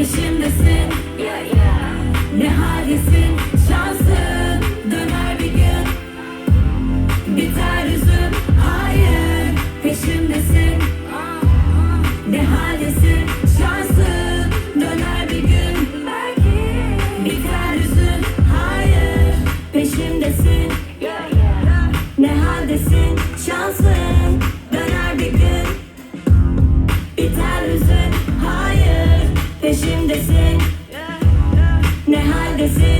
peşimdesin yeah, yeah. Ne haldesin şansın döner bir gün. Biter üzüm. Hayır peşimdesin Ne haldesin şansın döner bir gün. Belki Biter üzüm. Hayır peşimdesin hayır peşimdesin Ne haldesin şansın